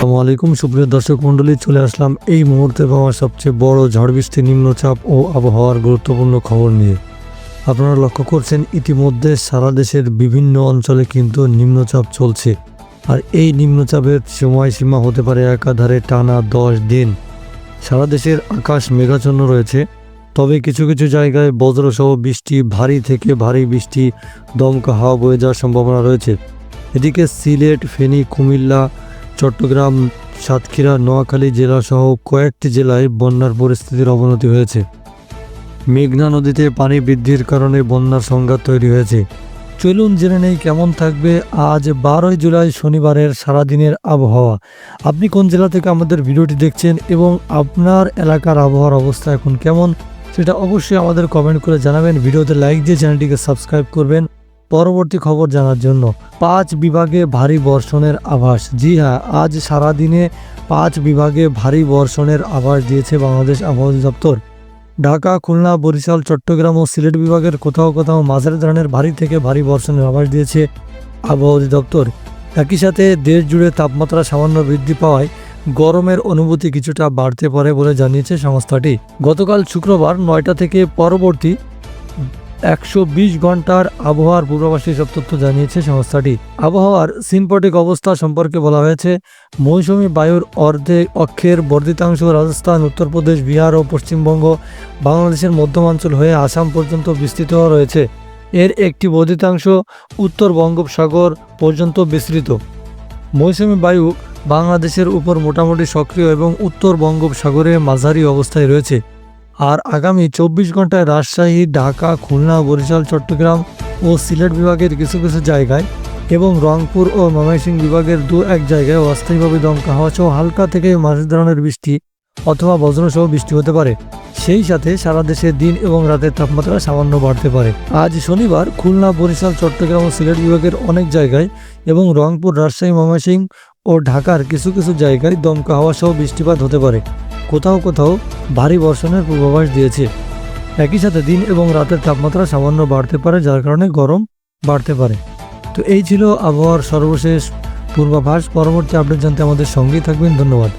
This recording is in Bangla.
আসসালামু আলাইকুম, সুপ্রিয় দর্শক মণ্ডলী, চলে আসলাম এই মুহূর্তে পাওয়া সবচেয়ে বড় ঝড় বৃষ্টি, নিম্নচাপ ও আবহাওয়ার গুরুত্বপূর্ণ খবর নিয়ে। আপনারা লক্ষ্য করছেন, ইতিমধ্যে সারা দেশের বিভিন্ন অঞ্চলে কিন্তু নিম্নচাপ চলছে। আর এই নিম্নচাপের সময়সীমা হতে পারে একাধারে টানা দশ দিন। সারা দেশের আকাশ মেঘাচ্ছন্ন রয়েছে। তবে কিছু কিছু জায়গায় বজ্রসহ বৃষ্টি, ভারী থেকে ভারী বৃষ্টি, দমকা হাওয়া বয়ে যাওয়ার সম্ভাবনা রয়েছে। এদিকে সিলেট, ফেনী, কুমিল্লা চট্টগ্রাম, সাতক্ষীরা, নোয়াখালী জেলাসহ কয়েকটি জেলায় বন্যার পরিস্থিতির অবনতি হয়েছে। মেঘনা নদীতে পানি বৃদ্ধির কারণে বন্যার সংঘাত তৈরি হয়েছে। চলুন জেনে নেই কেমন থাকবে আজ বারোই জুলাই শনিবারের সারাদিনের আবহাওয়া। আপনি কোন জেলা থেকে আমাদের ভিডিওটি দেখছেন এবং আপনার এলাকার আবহাওয়ার অবস্থা এখন কেমন, সেটা অবশ্যই আমাদের কমেন্ট করে জানাবেন। ভিডিওতে লাইক দিয়ে চ্যানেলটিকে সাবস্ক্রাইব করবেন। পরবর্তী খবর জানার জন্য পাঁচ বিভাগে ভারী বর্ষণের আভাস। জি হ্যাঁ আজ সারাদিনে পাঁচ বিভাগে ভারী বর্ষণের আভাস দিয়েছে বাংলাদেশ আবহাওয়া দপ্তর। ঢাকা, খুলনা, বরিশাল, চট্টগ্রাম ও সিলেট বিভাগের কোথাও কোথাও মাঝারি ধরনের ভারী থেকে ভারী বর্ষণের আভাস দিয়েছে আবহাওয়া অধিদপ্তর একই সাথে দেশ জুড়ে তাপমাত্রা সামান্য বৃদ্ধি পাওয়ায় গরমের অনুভূতি কিছুটা বাড়তে পারে বলে জানিয়েছে সংস্থাটি। গতকাল শুক্রবার নয়টা থেকে পরবর্তী একশো বিশ ঘণ্টার আবহাওয়ার পূর্বাভাসে সব তথ্য জানিয়েছে সংস্থাটি। আবহাওয়ার সিম্পটিক অবস্থা সম্পর্কে বলা হয়েছে, মৌসুমি বায়ুর অর্ধেক অক্ষের বর্ধিতাংশ রাজস্থান, উত্তরপ্রদেশ, বিহার ও পশ্চিমবঙ্গ, বাংলাদেশের মধ্যমাঞ্চল হয়ে আসাম পর্যন্ত বিস্তৃত রয়েছে। এর একটি বর্ধিতাংশ উত্তর বঙ্গোপসাগর পর্যন্ত বিস্তৃত। মৌসুমি বায়ু বাংলাদেশের উপর মোটামুটি সক্রিয় এবং উত্তর বঙ্গোপসাগরে মাঝারি অবস্থায় রয়েছে। আর আগামী চব্বিশ ঘন্টায় রাজশাহী, ঢাকা, খুলনা, বরিশাল, চট্টগ্রাম ও সিলেট বিভাগের কিছু কিছু জায়গায় এবং রংপুর ও ময়মনসিংহ বিভাগের দু এক জায়গায় অস্থায়ীভাবে দমকা হাওয়া সহ হালকা থেকে মাঝারি ধরনের বৃষ্টি অথবা বজ্রসহ বৃষ্টি হতে পারে। সেই সাথে সারা দেশে দিন এবং রাতের তাপমাত্রা সামান্য বাড়তে পারে। আজ শনিবার খুলনা, বরিশাল, চট্টগ্রাম ও সিলেট বিভাগের অনেক জায়গায় এবং রংপুর, রাজশাহী, ময়মনসিংহ ও ঢাকার কিছু কিছু জায়গায় দমকা হাওয়া সহ বৃষ্টিপাত হতে পারে। কোথাও কোথাও ভারী বর্ষণের পূর্বাভাস দিয়েছে। একই সাথে দিন এবং রাতের তাপমাত্রা সামান্য বাড়তে পারে, যার কারণে গরম বাড়তে পারে। তো এই ছিল আবহাওয়ার সর্বশেষ পূর্বাভাস। পরবর্তী আপডেট জানতে আমাদের সঙ্গেই থাকবেন। ধন্যবাদ।